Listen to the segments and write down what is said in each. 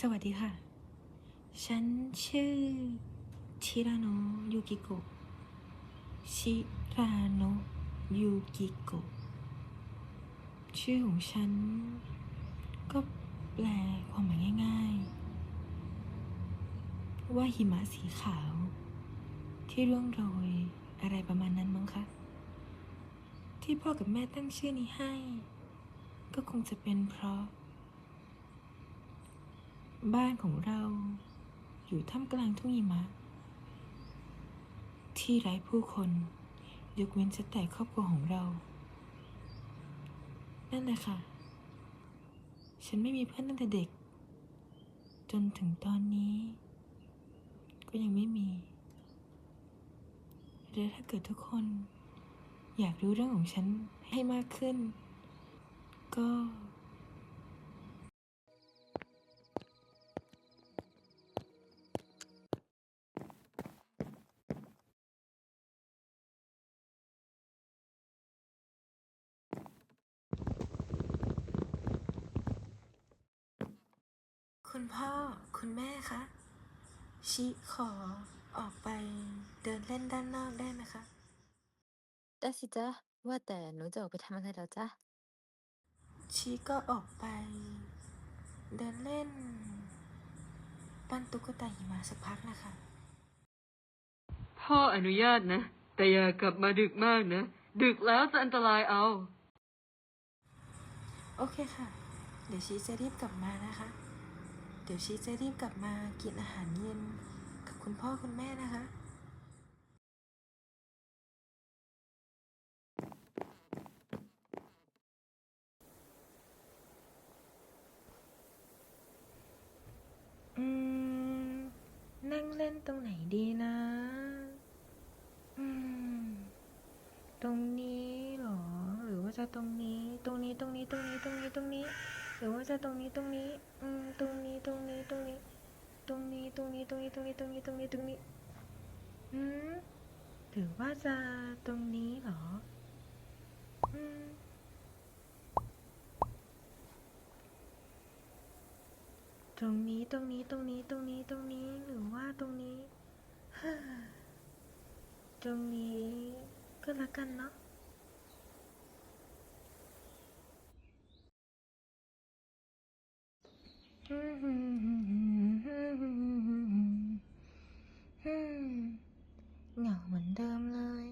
สวัสดีค่ะ ฉันชื่อชิราโนยูกิโกะ ชิราโนยูกิโกะ ชื่อของฉัน ก็แปลความหมายง่ายๆ ว่าหิมะสีขาว ที่ร่วงโรยอะไรประมาณนั้นมั้งคะ ที่พ่อกับแม่ตั้งชื่อนี้ให้ ก็คงจะเป็นเพราะ บ้านของเราอยู่ท่ามกลางทุ่งหิมะ ที่ไร้ผู้คน ยกเว้นจะแต่ครอบครัวของเรา นั่นแหละค่ะ ฉันไม่มีเพื่อนตั้งแต่เด็ก จนถึงตอนนี้ ก็ยังไม่มี และถ้าเกิดทุกคนอยากรู้เรื่องของฉันให้มากขึ้น ก็ คุณพ่อคุณแม่คะ ชิขอออกไปเดินเล่นด้านนอกได้ไหมคะ ได้สิจ๊ะ ว่าแต่หนูจะออกไปทำอะไรเหรอจ๊ะ ชิก็ออกไป เดินเล่น ปั้นตุ๊กตาหิมะสักพักนะคะ พ่ออนุญาตนะ แต่อย่ากลับมาดึกมากนะ ดึกแล้วจะอันตรายเอา โอเคค่ะ เดี๋ยวชีจะรีบกลับมานะคะ เดี๋ยวชีจะรีบกลับมากินอาหารเย็นกับคุณพ่อคุณแม่นะคะอืมนั่งเล่นตรงไหนดีนะ อืม ตรงนี้หรอ หรือว่าจะตรงนี้ ตรงนี้ ตรงนี้ ตรง รือว่าจะตรงนี้ตรงนี้ อืม ตรงนี้ตรงนี้ตรงนี้ ตรงนี้ตรงนี้ตรงนี้ตรงนี้ตรงนี้ตรงนี้ตรงนี้ อืมถือว่าจะตรงนี้หรอ อืม ตรงนี้ตรงนี้ตรงนี้ตรงนี้ตรงนี้หรือว่าตรงนี้ ตรงนี้ก็แล้วกันเนาะ เหงาเหมือนเดิมเลย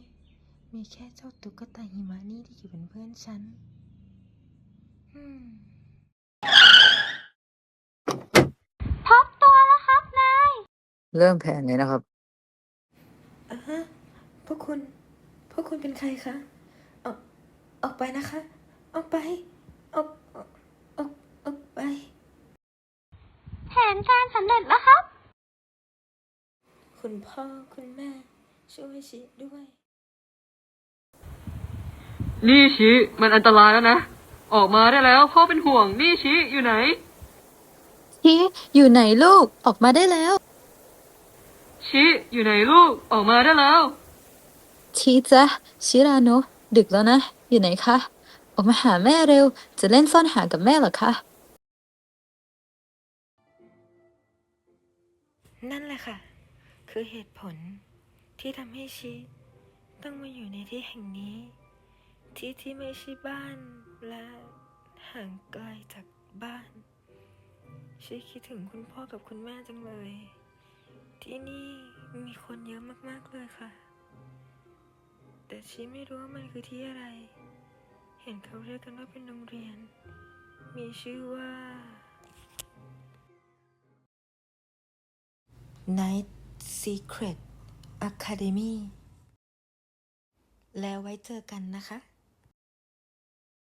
มีแค่เจ้าตุ๊กตาหิมะนี่ที่อยู่เป็นเพื่อนฉันอืมเริ่มแผนเลยนะครับอะฮะพวกคุณ พวกคุณเป็นใครคะ ออกออกไปนะคะ ออกไป ออกออกออกออกไป แผ นการสำเร็จแล้วครับ คุณพ่อคุณแม่ ช่วยชิด้วย นี่ชิมันอันตรายแล้วนะ ออกมาได้แล้วพ่อเป็นห่วง นี่ชิอยู่ไหนชีอยู่ไหนลูกออกมาได้แล้ว ชิอยู่ไหนลูกออกมาได้แล้วชีจ๊ะชิราโนะดึกแล้วนะ อยู่ไหนคะ ออกมาหาแม่เร็ว จะเล่นซ่อนหากับแม่เหรอคะ นั่นแหละค่ะ คือเหตุผลที่ทำให้ชิต้องมาอยู่ในที่แห่งนี้ ที่ที่ไม่ใช่บ้านและห่างไกลจากบ้านชิคิดถึงคุณพ่อกับคุณแม่จังเลย ที่นี่มีคนเยอะมากๆเลยค่ะ แต่ชิไม่รู้ว่ามันคือที่อะไร เห็นเขาเรียกกันว่าเป็นโรงเรียน มีชื่อว่า Night Secret Academy แล้วไว้เจอกันนะคะ